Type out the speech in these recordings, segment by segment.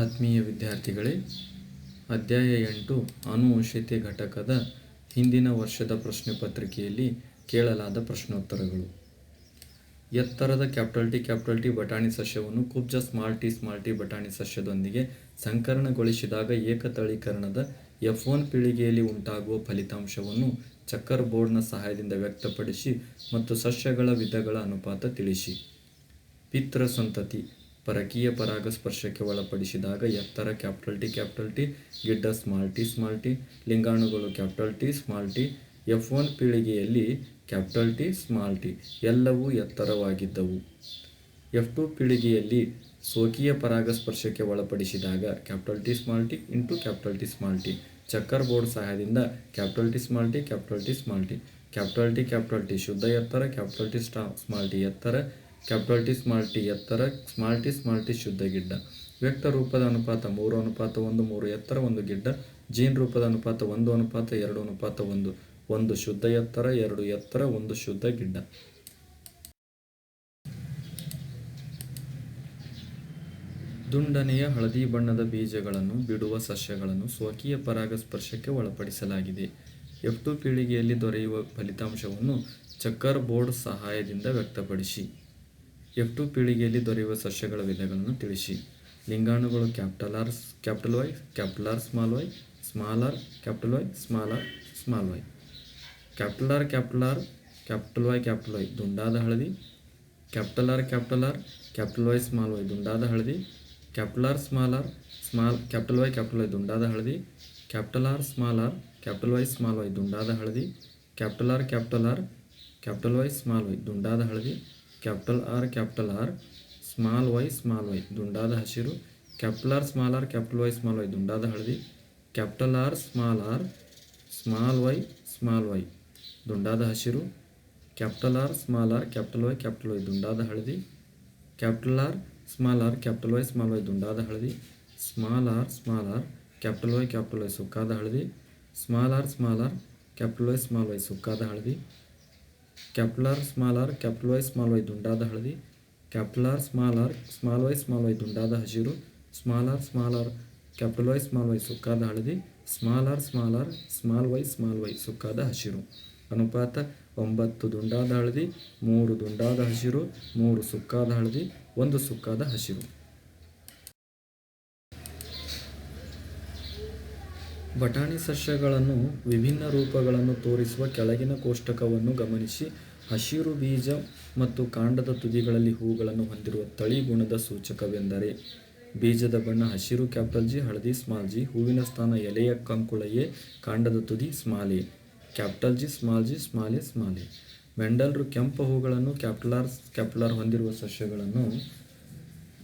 ಆತ್ಮೀಯ ವಿದ್ಯಾರ್ಥಿಗಳೇ, ಅಧ್ಯಾಯ ಎಂಟು ಅನುವಂಶತೆ ಘಟಕದ ಹಿಂದಿನ ವರ್ಷದ ಪ್ರಶ್ನೆ ಪತ್ರಿಕೆಯಲ್ಲಿ ಕೇಳಲಾದ ಪ್ರಶ್ನೋತ್ತರಗಳು. ಎತ್ತರದ ಕ್ಯಾಪಿಟಲ್ ಟಿ ಕ್ಯಾಪಿಟಲ್ ಟಿ ಬಟಾಣಿ ಸಸ್ಯವನ್ನು ಕುಬ್ಜ ಸ್ಮಾಲ್ ಟಿ ಬಟಾಣಿ ಸಸ್ಯದೊಂದಿಗೆ ಸಂಕರಣಗೊಳಿಸಿದಾಗ ಏಕತಳೀಕರಣದ ಎಫ್ ಒನ್ ಪೀಳಿಗೆಯಲ್ಲಿ ಉಂಟಾಗುವ ಫಲಿತಾಂಶವನ್ನು ಚಕ್ಕರ್ ಬೋರ್ಡ್ನ ಸಹಾಯದಿಂದ ವ್ಯಕ್ತಪಡಿಸಿ ಮತ್ತು ಸಸ್ಯಗಳ ವಿಧಗಳ ಅನುಪಾತ ತಿಳಿಸಿ. ಪಿತ್ರ ಸಂತತಿ ಪರಕೀಯ ಪರಾಗಸ್ಪರ್ಶಕ್ಕೆ ಒಳಪಡಿಸಿದಾಗ ಎತ್ತರ ಕ್ಯಾಪಿಟಲ್ ಟಿ ಕ್ಯಾಪಿಟಲ್ ಟಿ, ಗಿಡ್ಡ small T small T, ಲಿಂಗಾಣುಗಳು capital T, small T, F one ಪೀಳಿಗೆಯಲ್ಲಿ ಕ್ಯಾಪಿಟಲ್ ಟಿ, ಸ್ಮಾಲ್ ಟಿ ಎಲ್ಲವೂ ಎತ್ತರವಾಗಿದ್ದವು. ಎಫ್ ಟು ಪೀಳಿಗೆಯಲ್ಲಿ ಸ್ವಕೀಯ ಪರಾಗಸ್ಪರ್ಶಕ್ಕೆ ಒಳಪಡಿಸಿದಾಗ capital T, small T into capital T, small T. Checker board ಸಹಾಯದಿಂದ capital T, small T, capital T, small T. Capital T capital T ಶುದ್ಧ ಎತ್ತರ, capital T ಸ್ಟಾ, small T ಎತ್ತರ ಕ್ಯಾಪಿಟಲ್ ಟಿ ಸ್ಮಾಲ್ ಟಿ ಎತ್ತರ small T small T ಶುದ್ಧ, ಗಿಡ್ಡ. ವ್ಯಕ್ತ ರೂಪದ ಅನುಪಾತ ಮೂರು, ಅನುಪಾತ ಒಂದು, ಮೂರು, ಎತ್ತರ, ಒಂದು, ಗಿಡ್ಡ. ಜೀನ್ ರೂಪದ ಅನುಪಾತ ಒಂದು, ಅನುಪಾತ ಎರಡು, ಅನುಪಾತ ಒಂದು. ಒಂದು ಶುದ್ಧ, ಎತ್ತರ, ಎರಡು, ಎತ್ತರ, ಒಂದು ಶುದ್ಧ, ಗಿಡ್ಡ. ದುಂಡನೆಯ ಹಳದಿ ಬಣ್ಣದ ಬೀಜಗಳನ್ನು ಬಿಡುವ ಸಸ್ಯಗಳನ್ನು ಸ್ವಕೀಯ ಪರಾಗಸ್ಪರ್ಶಕ್ಕೆ ಒಳಪಡಿಸಲಾಗಿದೆ. ಎಫ್ ಟು ಪೀಳಿಗೆಯಲ್ಲಿ ದೊರೆಯುವ ಫಲಿತಾಂಶವನ್ನು ಚಕ್ಕರ್ ಬೋರ್ಡ್ ಸಹಾಯದಿಂದ ವ್ಯಕ್ತಪಡಿಸಿ. ಎಫ್ ಟು ಪೀಳಿಗೆಯಲ್ಲಿ ದೊರೆಯುವ ಸಸ್ಯಗಳ ವಿಧಗಳನ್ನು ತಿಳಿಸಿ. ಲಿಂಗಾಣುಗಳು capital R, capital Y, capital R small Y, small R, capital Y, small R, small Y. Capital R capital R, capital Y capital Y. ದುಂಡಾದ ಹಳದಿ, capital R capital R, capital Y, small Y. ದುಂಡಾದ ಹಳದಿ, capital R, small R, small, capital Y capital Y. ದುಂಡಾದ ಹಳದಿ, capital R, small R, capital Y, small Y. ದುಂಡಾದ ಹಳದಿ, capital R capital R, capital Y, small Y. ದುಂಡಾದ ಹಳದಿ capital R capital R, small Y small Y. ದುಂಡಾದ ಹಸಿರು, capital R, small R, capital Y, small Y. ದುಂಡಾದ ಹಳದಿ, capital R, small R, small Y small Y. ದುಂಡಾದ ಹಸಿರು, capital R, small R, capital Y capital Y. ದುಂಡಾದ ಹಳದಿ, capital R, small R, capital Y, small Y. ದುಂಡಾದ ಹಳದಿ, small R small R, capital Y capital Y. ಸುಕ್ಕಾದ ಹಳದಿ, small R small R, capital Y, small Y. ಸುಕ್ಕಾದ ಹಳದಿ capital R small Y ದುಂಡಾದ ಹಳದಿ small Y small Y ದುಂಡಾದ ಹಸಿರು small R small Y ಸುಕ್ಕಾದ ಹಳದಿ small R small R small Y small Y ಸುಕ್ಕಾದ ಹಸಿರು ಅನುಪಾತ ಒಂಬತ್ತು ದುಂಡಾದ ಹಳದಿ ಮೂರು ದುಂಡಾದ ಹಸಿರು ಮೂರು ಸುಕ್ಕಾದ ಹಳದಿ ಒಂದು ಸುಕ್ಕಾದ ಹಸಿರು ಬಟಾಣಿ ಸಸ್ಯಗಳನ್ನು ವಿಭಿನ್ನ ರೂಪಗಳನ್ನು ತೋರಿಸುವ ಕೆಳಗಿನ ಕೋಷ್ಟಕವನ್ನು ಗಮನಿಸಿ. ಹಸಿರು ಬೀಜ ಮತ್ತು ಕಾಂಡದ ತುದಿಗಳಲ್ಲಿ ಹೂಗಳನ್ನು ಹೊಂದಿರುವ ತಳಿ ಗುಣದ ಸೂಚಕವೆಂದರೆ ಬೀಜದ ಬಣ್ಣ ಹಸಿರು ಕ್ಯಾಪಿಟಲ್ ಜಿ, ಹಳದಿ ಸ್ಮಾಲ್ ಜಿ, ಹೂವಿನ ಸ್ಥಾನ ಎಲೆಯ ಕಂಕುಳ ಕಾಂಡದ ತುದಿ small A, capital G small G, small A, small ಮೆಂಡಲ್ರು ಕೆಂಪು ಹೂಗಳನ್ನು ಕ್ಯಾಪಿಟಲ್ ಆರ್ ಕ್ಯಾಪಿಟಲ್ ಆರ್ ಹೊಂದಿರುವ ಸಸ್ಯಗಳನ್ನು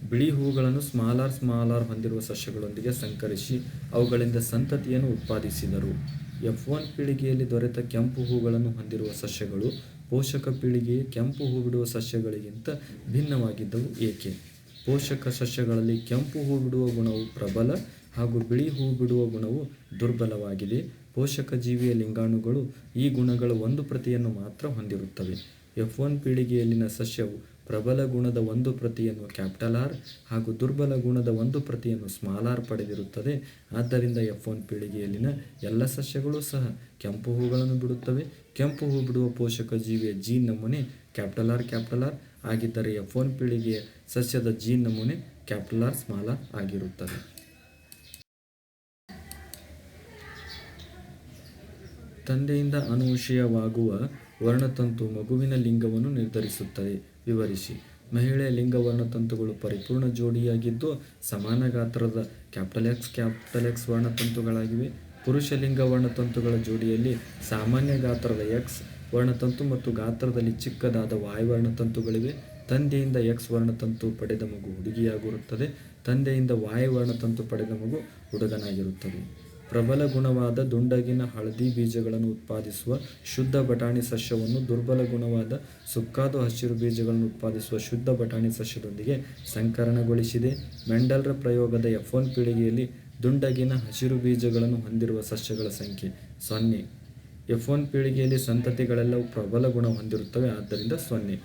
ಬಿಳಿ ಹೂಗಳನ್ನು ಸ್ಮಾಲಾರ್ ಸ್ಮಾಲಾರ್ ಸ್ಮಾಲ್ ಹೊಂದಿರುವ ಸಸ್ಯಗಳೊಂದಿಗೆ ಸಂಕರಿಸಿ ಅವುಗಳಿಂದ ಸಂತತಿಯನ್ನು ಉತ್ಪಾದಿಸಿದರು. ಎಫ್ ಒನ್ ಪೀಳಿಗೆಯಲ್ಲಿ ದೊರೆತ ಕೆಂಪು ಹೂಗಳನ್ನು ಹೊಂದಿರುವ ಸಸ್ಯಗಳು ಪೋಷಕ ಪೀಳಿಗೆಯ ಕೆಂಪು ಹೂ ಬಿಡುವ ಸಸ್ಯಗಳಿಗಿಂತ ಭಿನ್ನವಾಗಿದ್ದವು ಏಕೆ? ಪೋಷಕ ಸಸ್ಯಗಳಲ್ಲಿ ಕೆಂಪು ಹೂ ಬಿಡುವ ಗುಣವು ಪ್ರಬಲ ಹಾಗೂ ಬಿಳಿ ಹೂ ಬಿಡುವ ಗುಣವು ದುರ್ಬಲವಾಗಿದೆ. ಪೋಷಕ ಜೀವಿಯ ಲಿಂಗಾಣುಗಳು ಈ ಗುಣಗಳ ಒಂದು ಪ್ರತಿಯನ್ನು ಮಾತ್ರ ಹೊಂದಿರುತ್ತವೆ. ಎಫ್ ಒನ್ ಪೀಳಿಗೆಯಲ್ಲಿನ ಸಸ್ಯವು ಪ್ರಬಲ ಗುಣದ ಒಂದು ಪ್ರತಿಯನ್ನು ಕ್ಯಾಪಿಟಲ್ ಆರ್ ಹಾಗೂ ದುರ್ಬಲ ಗುಣದ ಒಂದು ಪ್ರತಿಯನ್ನು ಸ್ಮಾಲ್ ಆರ್ ಪಡೆದಿರುತ್ತದೆ. ಆದ್ದರಿಂದ ಎಫ್ ಒನ್ ಪೀಳಿಗೆಯಲ್ಲಿನ ಎಲ್ಲ ಸಸ್ಯಗಳು ಸಹ ಕೆಂಪು ಹೂಗಳನ್ನು ಬಿಡುತ್ತವೆ. ಕೆಂಪು ಹೂ ಬಿಡುವ ಪೋಷಕ ಜೀವಿಯ ಜೀನ್ ನಮೂನೆ ಕ್ಯಾಪಿಟಲ್ ಆರ್ ಕ್ಯಾಪಿಟಲ್ ಆರ್ ಆಗಿದ್ದರೆ ಎಫ್ ಒನ್ ಪೀಳಿಗೆಯ ಸಸ್ಯದ ಜೀನ್ ನಮೂನೆ ಕ್ಯಾಪಿಟಲ್ ಆರ್ ಸ್ಮಾಲ್ ಆರ್ ಆಗಿರುತ್ತದೆ. ತಂದೆಯಿಂದ ಅನುವಂಶೀಯವಾಗುವ ವರ್ಣತಂತು ಮಗುವಿನ ಲಿಂಗವನ್ನು ನಿರ್ಧರಿಸುತ್ತದೆ. ವಿವರಿಸಿ. ಮಹಿಳೆ ಲಿಂಗವರ್ಣ ತಂತುಗಳು ಪರಿಪೂರ್ಣ ಜೋಡಿಯಾಗಿದ್ದು ಸಮಾನ ಗಾತ್ರದ ಕ್ಯಾಪಿಟಲ್ ಎಕ್ಸ್ ಕ್ಯಾಪಿಟಲ್ ಎಕ್ಸ್ ವರ್ಣತಂತುಗಳಾಗಿವೆ ಪುರುಷ ಲಿಂಗ ವರ್ಣತಂತುಗಳ ಜೋಡಿಯಲ್ಲಿ ಸಾಮಾನ್ಯ ಗಾತ್ರದ ಎಕ್ಸ್ ವರ್ಣತಂತು ಮತ್ತು ಗಾತ್ರದಲ್ಲಿ ಚಿಕ್ಕದಾದ ವಾಯು ವರ್ಣತಂತುಗಳಿವೆ ತಂದೆಯಿಂದ ಎಕ್ಸ್ ವರ್ಣತಂತು ಪಡೆದ ಮಗು ಹುಡುಗಿಯಾಗಿರುತ್ತದೆ. ತಂದೆಯಿಂದ ವಾಯು ವರ್ಣತಂತು ಪಡೆದ ಮಗು ಹುಡುಗನಾಗಿರುತ್ತದೆ. ಪ್ರಬಲ ಗುಣವಾದ ದುಂಡಗಿನ ಹಳದಿ ಬೀಜಗಳನ್ನು ಉತ್ಪಾದಿಸುವ ಶುದ್ಧ ಬಟಾಣಿ ಸಸ್ಯವನ್ನು ದುರ್ಬಲ ಗುಣವಾದ ಸುಕ್ಕಾದ ಹಸಿರು ಬೀಜಗಳನ್ನು ಉತ್ಪಾದಿಸುವ ಶುದ್ಧ ಬಟಾಣಿ ಸಸ್ಯದೊಂದಿಗೆ ಸಂಕರಣಗೊಳಿಸಿದೆ. ಮೆಂಡಲ್ರ ಪ್ರಯೋಗದ ಎಫ್ ಪೀಳಿಗೆಯಲ್ಲಿ ದುಂಡಗಿನ ಹಸಿರು ಬೀಜಗಳನ್ನು ಹೊಂದಿರುವ ಸಸ್ಯಗಳ ಸಂಖ್ಯೆ ಸೊನ್ನೆ. ಎಫ್ ಒನ್ ಪೀಳಿಗೆಯಲ್ಲಿ ಸಂತತಿಗಳೆಲ್ಲವೂ ಪ್ರಬಲ ಗುಣ ಹೊಂದಿರುತ್ತವೆ, ಆದ್ದರಿಂದ ಸೊನ್ನೆ.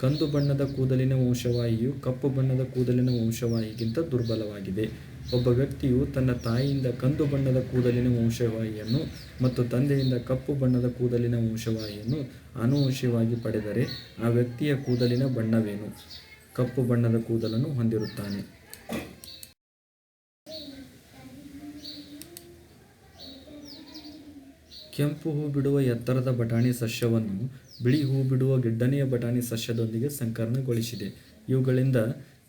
ಕಂದು ಬಣ್ಣದ ಕೂದಲಿನ ವಂಶವಾಹಿಯು ಕಪ್ಪು ಬಣ್ಣದ ಕೂದಲಿನ ವಂಶವಾಹಿಗಿಂತ ದುರ್ಬಲವಾಗಿದೆ. ಒಬ್ಬ ವ್ಯಕ್ತಿಯು ತನ್ನ ತಾಯಿಯಿಂದ ಕಂದು ಬಣ್ಣದ ಕೂದಲಿನ ವಂಶವಾಹಿಯನ್ನು ಮತ್ತು ತಂದೆಯಿಂದ ಕಪ್ಪು ಬಣ್ಣದ ಕೂದಲಿನ ವಂಶವಾಹಿಯನ್ನು ಆನುವಂಶಿಕವಾಗಿ ಪಡೆದರೆ ಆ ವ್ಯಕ್ತಿಯ ಕೂದಲಿನ ಬಣ್ಣವೇನು? ಕಪ್ಪು ಬಣ್ಣದ ಕೂದಲನ್ನು ಹೊಂದಿರುತ್ತಾನೆ. ಕೆಂಪು ಹೂ ಬಿಡುವ ಎತ್ತರದ ಬಟಾಣಿ ಸಸ್ಯವನ್ನು ಬಿಳಿ ಹೂ ಬಿಡುವ ಗಿಡ್ಡನೆಯ ಬಟಾಣಿ ಸಸ್ಯದೊಂದಿಗೆ ಸಂಕರಣಗೊಳಿಸಿದೆ. ಇವುಗಳಿಂದ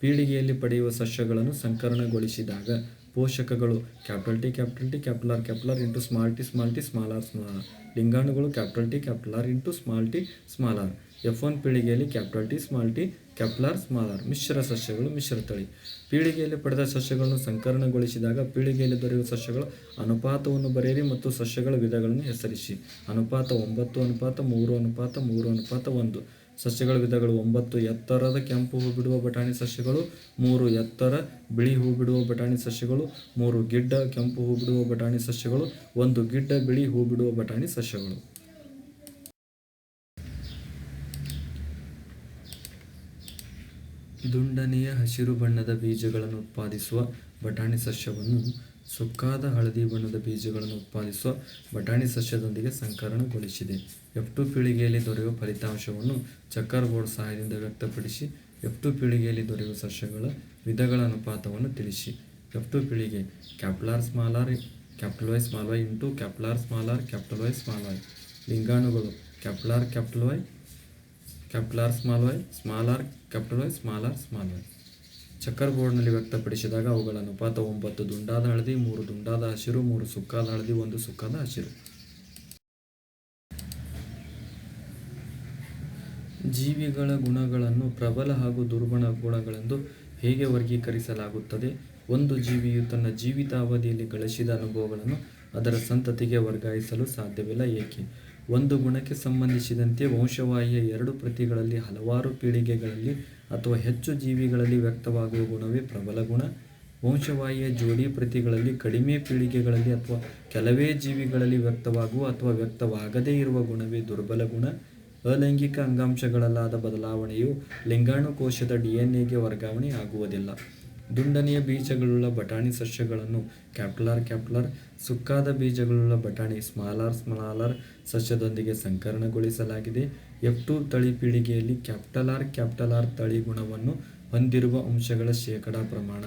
ಪೀಳಿಗೆಯಲ್ಲಿ ಪಡೆಯುವ ಸಸ್ಯಗಳನ್ನು ಸಂಕರಣಗೊಳಿಸಿದಾಗ ಪೋಷಕಗಳು capital T capital T, capital R capital R into small T small T, small R, small ಲಿಂಗಾಣುಗಳು capital T, capital R into small T, small R. F one ಪೀಳಿಗೆಯಲ್ಲಿ capital T, small T, capital small R. ಮಿಶ್ರ ಸಸ್ಯಗಳು, ಮಿಶ್ರ ತಳಿ. ಪೀಳಿಗೆಯಲ್ಲಿ ಪಡೆದ ಸಸ್ಯಗಳನ್ನು ಸಂಕರಣಗೊಳಿಸಿದಾಗ ಪೀಳಿಗೆಯಲ್ಲಿ ದೊರೆಯುವ ಸಸ್ಯಗಳ ಅನುಪಾತವನ್ನು ಬರೆಯಿರಿ ಮತ್ತು ಸಸ್ಯಗಳ ವಿಧಗಳನ್ನು ಹೆಸರಿಸಿ. ಅನುಪಾತ ಒಂಬತ್ತು, ಅನುಪಾತ ಮೂರು ಅನುಪಾತ ಮೂರು, ಅನುಪಾತ ಒಂದು. ಸಸ್ಯಗಳ ವಿಧಗಳು ಒಂಬತ್ತು, ಎತ್ತರದ ಕೆಂಪು ಹೂ ಬಿಡುವ ಬಟಾಣಿ ಸಸ್ಯಗಳು, ಮೂರು, ಎತ್ತರ ಬಿಳಿ ಹೂ ಬಿಡುವ ಬಟಾಣಿ ಸಸ್ಯಗಳು, ಮೂರು, ಗಿಡ್ಡ ಕೆಂಪು ಹೂ ಬಿಡುವ ಬಟಾಣಿ ಸಸ್ಯಗಳು, ಒಂದು, ಗಿಡ್ಡ ಬಿಳಿ ಹೂ ಬಿಡುವ ಬಟಾಣಿ ಸಸ್ಯಗಳು. ದುಂಡನೆಯ ಹಸಿರು ಬಣ್ಣದ ಬೀಜಗಳನ್ನು ಉತ್ಪಾದಿಸುವ ಬಟಾಣಿ ಸಸ್ಯವನ್ನು ಸುಕ್ಕಾದ ಹಳದಿ ಬಣ್ಣದ ಬೀಜಗಳನ್ನು ಉತ್ಪಾದಿಸುವ ಬಟಾಣಿ ಸಸ್ಯದೊಂದಿಗೆ ಸಂಕರಣಗೊಳಿಸಿದೆ. ಎಫ್ ಟು ಪೀಳಿಗೆಯಲ್ಲಿ ದೊರೆಯುವ ಫಲಿತಾಂಶವನ್ನು ಚಕ್ಕರ್ ಬೋರ್ಡ್ ಸಹಾಯದಿಂದ ವ್ಯಕ್ತಪಡಿಸಿ, ಎಫ್ ಟು ಪೀಳಿಗೆಯಲ್ಲಿ ದೊರೆಯುವ ಸಸ್ಯಗಳ ವಿಧಗಳ ಅನುಪಾತವನ್ನು ತಿಳಿಸಿ. ಎಫ್ ಟು ಪೀಳಿಗೆ capital R small R capital small Y into capital R small R capital Y small Y ಲಿಂಗಾಣುಗಳು capital R capital capital R small Y small R small small R small checker ಬೋರ್ಡ್ನಲ್ಲಿ ವ್ಯಕ್ತಪಡಿಸಿದಾಗ ಅವುಗಳ ಅನುಪಾತ ಒಂಬತ್ತು, ದುಂಡಾದ ಹಳದಿ ಮೂರು, ದುಂಡಾದ ಹಸಿರು ಮೂರು, ಸುಕ್ಕಾದ ಹಳದಿ ಒಂದು, ಸುಕ್ಕಾದ ಹಸಿರು. ಜೀವಿಗಳ ಗುಣಗಳನ್ನು ಪ್ರಬಲ ಹಾಗೂ ದುರ್ಬಲ ಗುಣಗಳೆಂದು ಹೇಗೆ ವರ್ಗೀಕರಿಸಲಾಗುತ್ತದೆ? ಒಂದು ಜೀವಿಯು ತನ್ನ ಜೀವಿತಾವಧಿಯಲ್ಲಿ ಗಳಿಸಿದ ಅನುಭವಗಳನ್ನು ಅದರ ಸಂತತಿಗೆ ವರ್ಗಾಯಿಸಲು ಸಾಧ್ಯವಿಲ್ಲ ಏಕೆ? ಒಂದು ಗುಣಕ್ಕೆ ಸಂಬಂಧಿಸಿದಂತೆ ವಂಶವಾಹಿಯ ಎರಡು ಪ್ರತಿಗಳಲ್ಲಿ ಹಲವಾರು ಪೀಳಿಗೆಗಳಲ್ಲಿ ಅಥವಾ ಹೆಚ್ಚು ಜೀವಿಗಳಲ್ಲಿ ವ್ಯಕ್ತವಾಗುವ ಗುಣವೇ ಪ್ರಬಲ ಗುಣ. ವಂಶವಾಹಿಯ ಜೋಡಿ ಪ್ರತಿಗಳಲ್ಲಿ ಕಡಿಮೆ ಪೀಳಿಗೆಗಳಲ್ಲಿ ಅಥವಾ ಕೆಲವೇ ಜೀವಿಗಳಲ್ಲಿ ವ್ಯಕ್ತವಾಗುವ ಅಥವಾ ವ್ಯಕ್ತವಾಗದೇ ಇರುವ ಗುಣವೇ ದುರ್ಬಲ ಗುಣ. ಅಲೈಂಗಿಕ ಅಂಗಾಂಶಗಳಲ್ಲಾದ ಬದಲಾವಣೆಯು ಲಿಂಗಾಣು ಕೋಶದ ಡಿ ಎನ್ ಎಗೆ ವರ್ಗಾವಣೆ ಆಗುವುದಿಲ್ಲ. ದುಂಡನೆಯ ಬೀಜಗಳುಳ್ಳ ಬಟಾಣಿ ಸಸ್ಯಗಳನ್ನು ಕ್ಯಾಪ್ಲಾರ್ ಕ್ಯಾಪ್ಲಾರ್, ಸುಕ್ಕಾದ ಬೀಜಗಳುಳ್ಳ ಬಟಾಣಿ ಸ್ಮಾಲಾರ್ ಸ್ಮಾಲಾರ್ ಸಸ್ಯದೊಂದಿಗೆ ಸಂಕರಣಗೊಳಿಸಲಾಗಿದೆ. ಎಫ್ ಟು ತಳಿ ಪೀಳಿಗೆಯಲ್ಲಿ ಕ್ಯಾಪಿಟಲ್ ಆರ್ ತಳಿ ಗುಣವನ್ನು ಹೊಂದಿರುವ ಅಂಶಗಳ ಶೇಕಡ ಪ್ರಮಾಣ,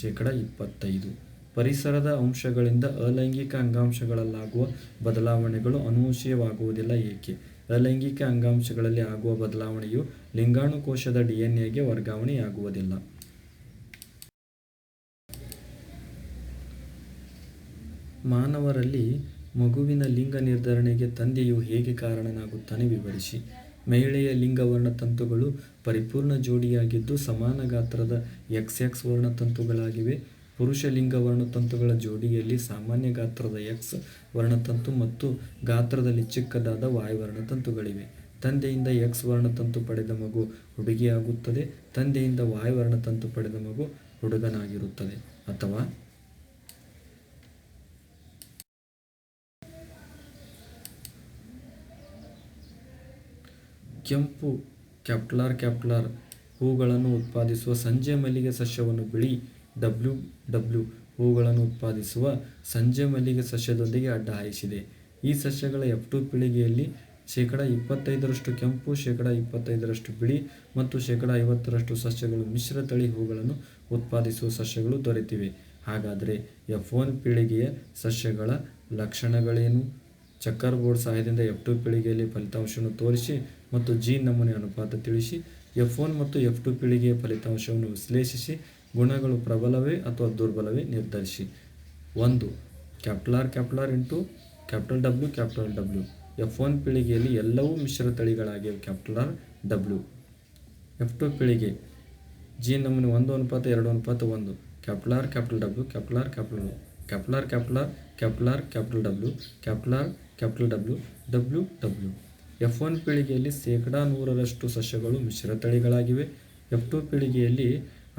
ಶೇಕಡ ಇಪ್ಪತ್ತೈದು. ಪರಿಸರದ ಅಂಶಗಳಿಂದ ಅಲೈಂಗಿಕ ಅಂಗಾಂಶಗಳಲ್ಲಾಗುವ ಬದಲಾವಣೆಗಳು ಅನುವಂಶೀಯವಾಗುವುದಿಲ್ಲ ಏಕೆ? ಅಲೈಂಗಿಕ ಅಂಗಾಂಶಗಳಲ್ಲಿ ಆಗುವ ಬದಲಾವಣೆಯು ಲಿಂಗಾಣು ಕೋಶದ ಡಿ ಎನ್ ಎಗೆ ವರ್ಗಾವಣೆಯಾಗುವುದಿಲ್ಲ. ಮಾನವರಲ್ಲಿ ಮಗುವಿನ ಲಿಂಗ ನಿರ್ಧರಣೆಗೆ ತಂದೆಯು ಹೇಗೆ ಕಾರಣನಾಗುತ್ತಾನೆ ವಿವರಿಸಿ. ಮಹಿಳೆಯ ಲಿಂಗ ವರ್ಣತಂತುಗಳು ಪರಿಪೂರ್ಣ ಜೋಡಿಯಾಗಿದ್ದು ಸಮಾನ ಗಾತ್ರದ ಎಕ್ಸ್ ಎಕ್ಸ್ ವರ್ಣತಂತುಗಳಾಗಿವೆ ಪುರುಷ ಲಿಂಗ ವರ್ಣತಂತುಗಳ ಜೋಡಿಯಲ್ಲಿ ಸಾಮಾನ್ಯ ಗಾತ್ರದ ಎಕ್ಸ್ ವರ್ಣತಂತು ಮತ್ತು ಗಾತ್ರದಲ್ಲಿ ಚಿಕ್ಕದಾದ ವಾಯು ವರ್ಣತಂತುಗಳಿವೆ ತಂದೆಯಿಂದ ಎಕ್ಸ್ ವರ್ಣತಂತು ಪಡೆದ ಮಗು ಹುಡುಗಿಯಾಗುತ್ತದೆ. ತಂದೆಯಿಂದ ವಾಯು ವರ್ಣತಂತು ಪಡೆದ ಮಗು ಹುಡುಗನಾಗಿರುತ್ತದೆ. ಅಥವಾ ಕೆಂಪು ಕ್ಯಾಪ್ಟಲಾರ್ ಕ್ಯಾಪ್ಟಲಾರ್ ಹೂಗಳನ್ನು ಉತ್ಪಾದಿಸುವ ಸಂಜೆ ಮಲ್ಲಿಗೆ ಸಸ್ಯವನ್ನು ಬಿಳಿ ಡಬ್ಲ್ಯೂ ಡಬ್ಲ್ಯೂ ಹೂಗಳನ್ನು ಉತ್ಪಾದಿಸುವ ಸಂಜೆ ಮಲ್ಲಿಗೆ ಸಸ್ಯದೊಂದಿಗೆ ಅಡ್ಡ ಹಾಯಿಸಿದೆ ಈ ಸಸ್ಯಗಳ ಎಫ್ ಟು ಪೀಳಿಗೆಯಲ್ಲಿ ಶೇಕಡ ಇಪ್ಪತ್ತೈದರಷ್ಟು ಕೆಂಪು, ಶೇಕಡ ಇಪ್ಪತ್ತೈದರಷ್ಟು ಬಿಳಿ ಮತ್ತು ಶೇಕಡ ಐವತ್ತರಷ್ಟು ಸಸ್ಯಗಳು ಮಿಶ್ರ ತಳಿ ಹೂಗಳನ್ನು ಉತ್ಪಾದಿಸುವ ಸಸ್ಯಗಳು ದೊರೆತಿವೆ. ಹಾಗಾದರೆ ಎಫ್ ಒನ್ ಪೀಳಿಗೆಯ ಸಸ್ಯಗಳ ಲಕ್ಷಣಗಳೇನು? ಚಕ್ಕರ್ ಬೋರ್ಡ್ ಸಹಾಯದಿಂದ ಎಫ್ ಟು ಪೀಳಿಗೆಯಲ್ಲಿ ಫಲಿತಾಂಶವನ್ನು ತೋರಿಸಿ ಮತ್ತು ಜೀನ್ ನಮೂನೆ ಅನುಪಾತ ತಿಳಿಸಿ. ಎಫ್ ಒನ್ ಮತ್ತು ಎಫ್ ಟು ಪೀಳಿಗೆಯ ಫಲಿತಾಂಶವನ್ನು ವಿಶ್ಲೇಷಿಸಿ. ಗುಣಗಳು ಪ್ರಬಲವೇ ಅಥವಾ ದುರ್ಬಲವೇ ನಿರ್ಧರಿಸಿ. ಒಂದು capital R capital R into capital W capital W F one ಪೀಳಿಗೆಯಲ್ಲಿ ಎಲ್ಲವೂ ಮಿಶ್ರ ತಳಿಗಳಾಗಿವೆ, capital R W F two ಪೀಳಿಗೆ ಜಿ ನಮೂನೆ ಒಂದು ಅನುಪಾತ, ಎರಡು ಅನುಪಾತ, ಒಂದು. Capital R capital W capital R capital capital R capital R capital R capital W capital R capital W W W F one ಪೀಳಿಗೆಯಲ್ಲಿ ಶೇಕಡಾ ನೂರರಷ್ಟು ಸಸ್ಯಗಳು ಮಿಶ್ರತಳಿಗಳಾಗಿವೆ ಎಫ್ ಟು ಪೀಳಿಗೆಯಲ್ಲಿ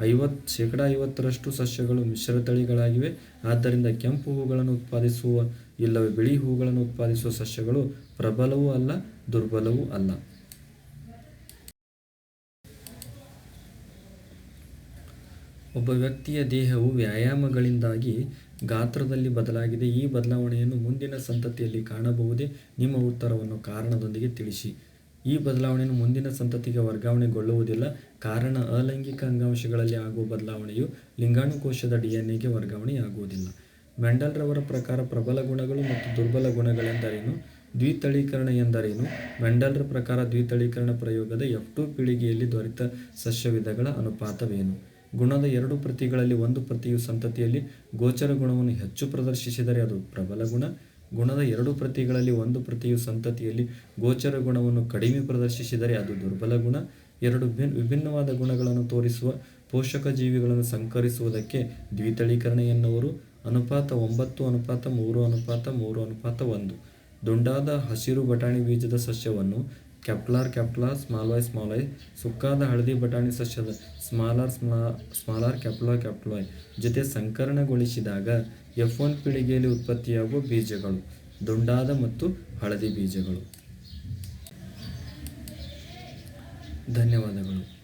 ಐವತ್ತು ಶೇಕಡ ಐವತ್ತರಷ್ಟು ಸಸ್ಯಗಳು ಮಿಶ್ರತಳಿಗಳಾಗಿವೆ ಆದ್ದರಿಂದ ಕೆಂಪು ಹೂಗಳನ್ನು ಉತ್ಪಾದಿಸುವ, ಇಲ್ಲವೇ ಬಿಳಿ ಹೂಗಳನ್ನು ಉತ್ಪಾದಿಸುವ ಸಸ್ಯಗಳು ಪ್ರಬಲವೂ ಅಲ್ಲ, ದುರ್ಬಲವೂ ಅಲ್ಲ. ಒಬ್ಬ ವ್ಯಕ್ತಿಯ ದೇಹವು ವ್ಯಾಯಾಮಗಳಿಂದಾಗಿ ಗಾತ್ರದಲ್ಲಿ ಬದಲಾಗಿದೆ. ಈ ಬದಲಾವಣೆಯನ್ನು ಮುಂದಿನ ಸಂತತಿಯಲ್ಲಿ ಕಾಣಬಹುದೇ? ನಿಮ್ಮ ಉತ್ತರವನ್ನು ಕಾರಣದೊಂದಿಗೆ ತಿಳಿಸಿ. ಈ ಬದಲಾವಣೆಯನ್ನು ಮುಂದಿನ ಸಂತತಿಗೆ ವರ್ಗಾವಣೆಗೊಳ್ಳುವುದಿಲ್ಲ. ಕಾರಣ ಅಲೈಂಗಿಕ ಅಂಗಾಂಶಗಳಲ್ಲಿ ಆಗುವ ಬದಲಾವಣೆಯು ಲಿಂಗಾಣುಕೋಶದ ಡಿ ಎನ್ ಎಗೆ ವರ್ಗಾವಣೆಯಾಗುವುದಿಲ್ಲ. ಮೆಂಡಲ್ರವರ ಪ್ರಕಾರ ಪ್ರಬಲ ಗುಣಗಳು ಮತ್ತು ದುರ್ಬಲ ಗುಣಗಳೆಂದರೇನು? ದ್ವಿತಳೀಕರಣ ಎಂದರೇನು? ಮೆಂಡಲ್ರ ಪ್ರಕಾರ ದ್ವಿತಳೀಕರಣ ಪ್ರಯೋಗದ ಎಫ್ ಟು ಪೀಳಿಗೆಯಲ್ಲಿ ದೊರೆತ ಸಸ್ಯವಿಧಗಳ ಅನುಪಾತವೇನು? ಗುಣದ ಎರಡು ಪ್ರತಿಗಳಲ್ಲಿ ಒಂದು ಪ್ರತಿಯು ಸಂತತಿಯಲ್ಲಿ ಗೋಚರ ಗುಣವನ್ನು ಹೆಚ್ಚು ಪ್ರದರ್ಶಿಸಿದರೆ ಅದು ಪ್ರಬಲ ಗುಣ. ಗುಣದ ಎರಡು ಪ್ರತಿಗಳಲ್ಲಿ ಒಂದು ಪ್ರತಿಯು ಸಂತತಿಯಲ್ಲಿ ಗೋಚರ ಗುಣವನ್ನು ಕಡಿಮೆ ಪ್ರದರ್ಶಿಸಿದರೆ ಅದು ದುರ್ಬಲ ಗುಣ. ಎರಡು ಭಿನ್, ವಿಭಿನ್ನವಾದ ಗುಣಗಳನ್ನು ತೋರಿಸುವ ಪೋಷಕ ಜೀವಿಗಳನ್ನು ಸಂಕರಿಸುವುದಕ್ಕೆ ದ್ವಿತಳೀಕರಣ ಎನ್ನುವರು. ಅನುಪಾತ ಒಂಬತ್ತು, ಅನುಪಾತ ಮೂರು ಅನುಪಾತ ಮೂರು, ಅನುಪಾತ ಒಂದು. ದುಂಡಾದ ಹಸಿರು ಬಟಾಣಿ ಬೀಜದ ಸಸ್ಯವನ್ನು ಸ್ಮಾಲ್ ವೈ, ಸ್ಮಾಲ್ ಐ ಸುಕ್ಕಾದ ಹಳದಿ ಬಟಾಣಿ ಸಸ್ಯದ ಸ್ಮಾಲಾರ್, ಸ್ಮಾ, ಸ್ಮಾಲಾರ್ ಕೆಪ್ಲಾರ್ ಕ್ಯಾಪ್ಲಾಯ್ ಜೊತೆ ಸಂಕರಣಗೊಳಿಸಿದಾಗ ಎಫ್ ಒನ್ ಪೀಳಿಗೆಯಲ್ಲಿ ಉತ್ಪತ್ತಿಯಾಗುವ ಬೀಜಗಳು, ದುಂಡಾದ ಮತ್ತು ಹಳದಿ ಬೀಜಗಳು. ಧನ್ಯವಾದಗಳು.